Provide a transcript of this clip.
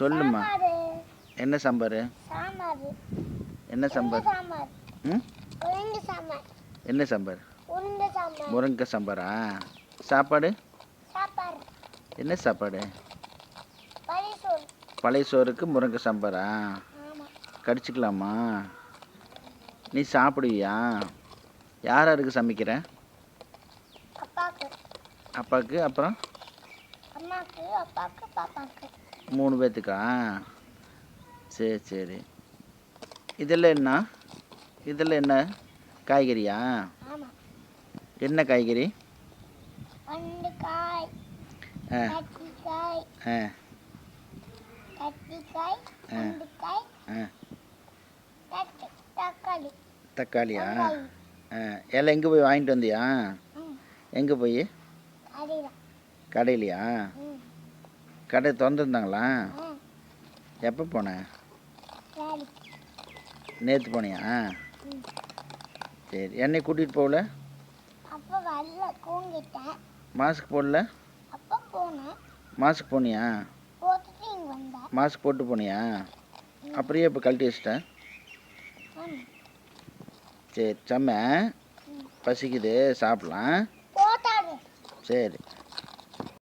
சொல்லுமா. என்ன சாம்பார்? என்ன சாம்பார்? என்ன சாம்பார்? முருங்கை சாம்பாரா? சாப்பாடு? என்ன சாப்பாடு? பழைய சோறுக்கு முருங்கை சாம்பாரா? கடிச்சிக்கலாமா? நீ சாப்பிடுவியா? யார் யாருக்கு சமைக்கிற? அப்பாவுக்கு அப்புறம்? மூணு பேர்த்துக்கா சரி சரி. இதெல்லாம் என்ன? இதெல்லாம் என்ன? காய்கறியா? என்ன காய்கறி? தக்காளியா? எல்லாம் எங்கே போய் வாங்கிட்டு வந்தியா? எங்கே போய்? கடையிலையா? கடை திறந்துருந்தாங்களா? எப்போ போனேன் நேற்று போனியா? சரி என்னை கூட்டிகிட்டு போகல? மாஸ்க் போடல? மாஸ்க் போனியா? மாஸ்க் போட்டு போனியா? அப்படியே இப்போ கழட்டி வச்சிட்டேன். சரி செம்ம. பசிக்குது சாப்பிட்லாம். சரி.